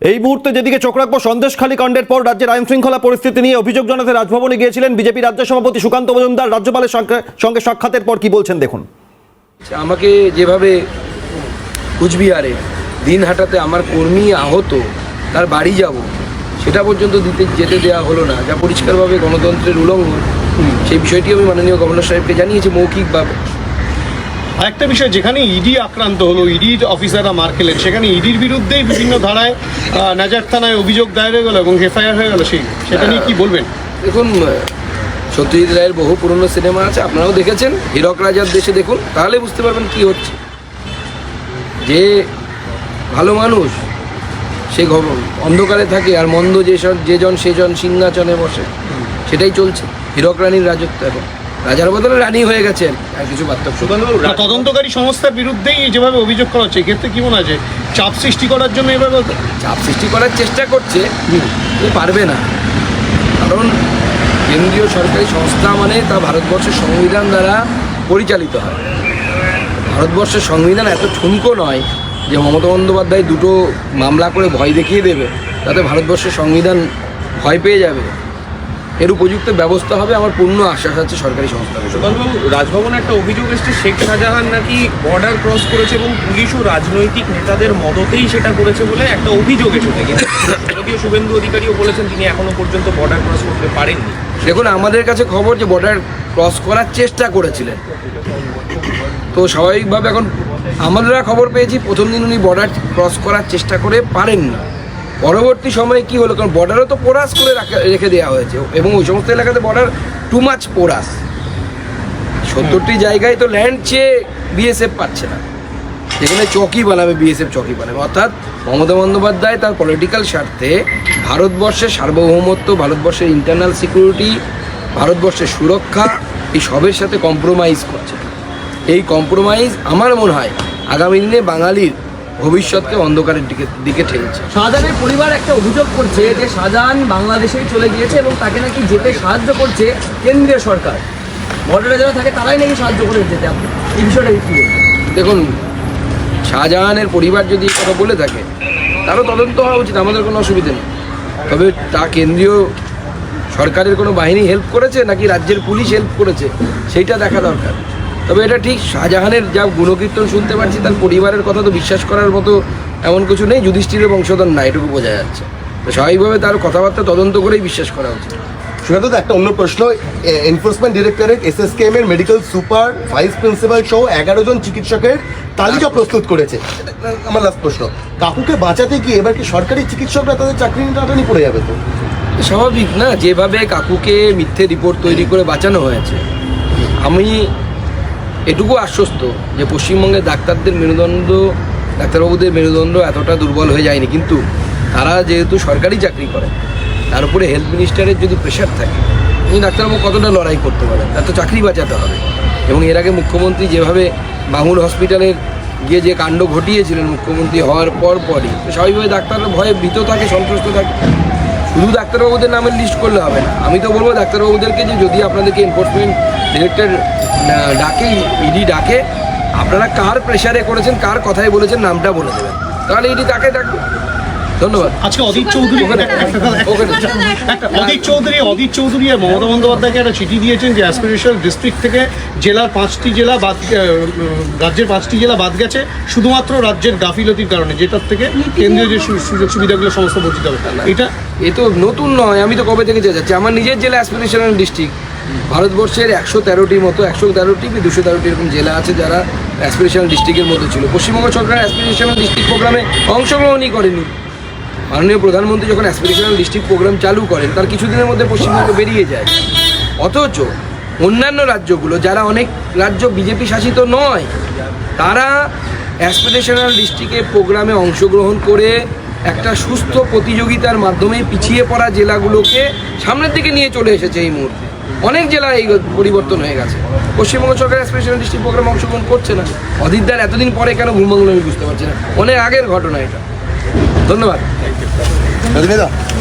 এই মুহূর্তে যেদিকে চোখ রাখব, সন্দেশখালী কাণ্ডের পর রাজ্যের আইন শৃঙ্খলা পরিস্থিতি নিয়ে অভিযোগ জানাতে রাজভবনে গিয়েছিলেন বিজেপি রাজ্য সভাপতি সুকান্ত মজুমদার। রাজ্যপালের সঙ্গে- সাক্ষাতের পর কি বলছেন দেখুন। আমাকে যেভাবে কুচবিহারে দিন হাটাতে আমার কর্মী আহত, তার বাড়ি যাব, সেটা পর্যন্ত দিতে যেতে দেওয়া হলো না। যা পরিষ্কারভাবে গণতন্ত্রের উল্লঙ্ঘন সেই বিষয়টি আমি মাননীয় গভর্নর সাহেবকে জানিয়েছি মৌখিকভাবে আরেকটা বিষয়, যেখানে ইডি আক্রান্ত হলো ইডির অফিসাররা মার খেলেন, সেখানে ইডির বিরুদ্ধেই বিভিন্ন ধারায় নাজার থানায় অভিযোগ দায়ের হয়ে গেল এবং এফআইআর হয়ে গেল সেই, সেটা নিয়ে কি বলবেন? দেখুন সত্যজিৎ রায়ের বহু পুরনো সিনেমা আছে, আপনারাও দেখেছেন, হীরক রাজার দেশে দেখুন, তাহলে বুঝতে পারবেন কি হচ্ছে। যে ভালো মানুষ, সে অন্ধকারে থাকে আর মন্দ যেসব, যেজন, সেজন সিংহাচনে বসে, সেটাই চলছে, হীরক রানীর রাজত্ব এখন। রাজার বদলে রানী হয়ে গেছেন আর কিছু পার্থক্য তদন্তকারী সংস্থার বিরুদ্ধেই যেভাবে অভিযোগ করা হচ্ছে এক্ষেত্রে কি মনে আছে? চাপ সৃষ্টি করার জন্য এভাবে? চাপ সৃষ্টি করার চেষ্টা করছে পারবে না। কারণ কেন্দ্রীয় সরকারি সংস্থা মানে তা ভারতবর্ষের সংবিধান দ্বারা পরিচালিত হয়। ভারতবর্ষের সংবিধান এত ঠুনকো নয় যে মমতা বন্দ্যোপাধ্যায় দুটো মামলা করে ভয় দেখিয়ে দেবে তাতে ভারতবর্ষের সংবিধান ভয় পেয়ে যাবে। এর উপযুক্ত ব্যবস্থা হবে আমার পূর্ণ আশ্বাস আছে সরকারি সংস্থাগুলো সুকান্তবাবু রাজভবনে একটা অভিযোগ এসছে শেখ শাহজাহান নাকি বর্ডার ক্রস করেছে এবং পুলিশ ও রাজনৈতিক নেতাদের মদতেই সেটা করেছে বলে একটা অভিযোগ এসেছে। যদিও শুভেন্দু অধিকারীও বলেছেন তিনি এখনও পর্যন্ত বর্ডার ক্রস করতে পারেননি। দেখুন আমাদের কাছে খবর যে বর্ডার ক্রস করার চেষ্টা করেছিলেন। তো স্বাভাবিকভাবে এখন আমরা খবর পেয়েছি প্রথম দিন উনি বর্ডার ক্রস করার চেষ্টা করে পারেননি। পরবর্তী সময়ে কি হলো? কারণ বর্ডারও তো পোরাস করে রাখা- রেখে দেওয়া হয়েছে। এবং ওই সমস্ত এলাকাতে বর্ডার টু মাচ পোরাস। সত্তরটি জায়গায় তো ল্যান্ড চেয়ে বিএসএফ পাচ্ছে না। যেখানে চকি বানাবে বিএসএফ চকি বানাবে। অর্থাৎ মমতা বন্দ্যোপাধ্যায় তার পলিটিক্যাল স্বার্থে ভারতবর্ষের সার্বভৌমত্ব ভারতবর্ষের ইন্টারনাল সিকিউরিটি ভারতবর্ষের সুরক্ষা এই সবের সাথে কম্প্রোমাইজ করছে। এই কম্প্রোমাইজ আমার মনে হয় আগামী দিনে বাঙালির ভবিষ্যৎকে অন্ধকারের দিকে দিকে ঠেলছে। শাহজাহানের পরিবার একটা অভিযোগ করছে যে শাহজাহান বাংলাদেশেই চলে গিয়েছে এবং তাকে নাকি যেতে সাহায্য করছে কেন্দ্রীয় সরকার। বর্ডারে যারা থাকে তারাই নাকি সাহায্য করে যেতে। আপনি এই বিষয়টা কি? দেখুন শাহজাহানের পরিবার যদি কথা বলে থাকে তারও তদন্ত হওয়া উচিত আমাদের কোনো অসুবিধা নেই। তবে তা কেন্দ্রীয় সরকারের কোনো বাহিনী হেল্প করেছে নাকি রাজ্যের পুলিশ হেল্প করেছে সেইটা দেখা দরকার। তবে এটা ঠিক শাহজাহানের যা গুণকীর্তন শুনতে পাচ্ছি তার পরিবারের কথা তো বিশ্বাস করার মতো এমন কিছু নেই যুধিষ্ঠিরের বংশধর না এটুকু বোঝা যাচ্ছে। তো স্বাভাবিকভাবে তার কথাবার্তা তদন্ত করেই বিশ্বাস করা উচিত। সুকান্ত একটা অন্য প্রশ্ন এনফোর্সমেন্ট ডিরেক্টরেট এসএসকেএম এর মেডিকেল সুপার ভাইস প্রিন্সিপাল সহ এগারো জন চিকিৎসকের তালিকা প্রস্তুত করেছে। আমার লাস্ট প্রশ্ন কাকুকে বাঁচাতে গিয়ে এবার কি সরকারি চিকিৎসকরা তাদের চাকরি টাটানি পড়ে যাবে তো? স্বাভাবিক না যেভাবে কাকুকে মিথ্যে রিপোর্ট তৈরি করে বাঁচানো হয়েছে আমি এটুকু আশ্বস্ত যে পশ্চিমবঙ্গের ডাক্তারদের মেরুদণ্ড, ডাক্তারবাবুদের মেরুদণ্ড এতটা দুর্বল হয়ে যায়নি। কিন্তু তারা যেহেতু সরকারি চাকরি করে, তার উপরে হেলথ মিনিস্টারের যদি প্রেশার থাকে, উনি ডাক্তারবাবু কতটা লড়াই করতে পারেন? তার তো চাকরি বাঁচাতে হবে। এবং এর আগে মুখ্যমন্ত্রী যেভাবে বাঙুর হসপিটালের গিয়ে যে কাণ্ড ঘটিয়েছিলেন মুখ্যমন্ত্রী হওয়ার পর পরই তো স্বাভাবিকভাবে ডাক্তাররা ভয়ে ভীত থাকে, সন্তুষ্ট থাকে। শুধু ডাক্তারবাবুদের নামের লিস্ট করলে হবে না। আমি তো বলব ডাক্তারবাবুদেরকে যে যদি আপনাদেরকে এনফোর্সমেন্ট ডিরেক্টর ডাকে ইডি ডাকে, আপনারা কার প্রেশারে করেছেন, কার কথায় বলেছেন, নামটা বলে দেবেন। তাহলে ইডি তাকে ডাকবে? ধন্যবাদ। আজকে অদিত চৌধুরী অদিত চৌধুরী অদিত চৌধুরী আর মমতা বন্দ্যোপাধ্যায়কে একটা চিঠি দিয়েছেন যে অ্যাসপিরেশনাল ডিস্ট্রিক্ট থেকে জেলার পাঁচটি জেলা বাদ রাজ্যের পাঁচটি জেলা বাদ গেছে শুধুমাত্র রাজ্যের গাফিলতির কারণে যেটার থেকে কেন্দ্রীয় যে সু- সুযোগ সুবিধাগুলো সমস্ত বঞ্চিত হবে। এটা এ তো নতুন নয় আমি তো কবে থেকে যাচ্ছি আমার নিজের জেলা অ্যাসপিরেশনাল ডিস্ট্রিক্ট ভারতবর্ষের একশো তেরোটির মতো একশো তেরোটি কি দুশো তেরোটি এরকম জেলা আছে যারা অ্যাসপিরেশনাল ডিস্ট্রিক্টের মধ্যে ছিল। পশ্চিমবঙ্গ সরকার অ্যাসপিরেশনাল ডিস্ট্রিক্ট প্রোগ্রামে অংশগ্রহণই করেনি। মাননীয় প্রধানমন্ত্রী যখন অ্যাসপিরেশনাল ডিস্ট্রিক্ট প্রোগ্রাম চালু করেন, তার কিছুদিনের মধ্যে পশ্চিমবঙ্গ বেরিয়ে যায়। অথচ অন্যান্য রাজ্যগুলো, যারা অনেক রাজ্য বিজেপি শাসিত নয়, তারা অ্যাসপিরেশনাল ডিস্ট্রিক্টের প্রোগ্রামে অংশগ্রহণ করে একটা সুস্থ প্রতিযোগিতার মাধ্যমে পিছিয়ে পড়া জেলাগুলোকে সামনের দিকে নিয়ে চলে এসেছে এই মুহূর্তে। অনেক জেলা এই পরিবর্তন হয়ে গেছে। পশ্চিমবঙ্গ সরকার অ্যাসপিরেশনাল ডিস্ট্রিক্ট প্রোগ্রাম অংশগ্রহণ করছে না। অদিতদার এতদিন পরে কেন ঘুমবাংলো আমি বুঝতে পারছি না। অনেক আগের ঘটনা এটা। ধন্যবাদ।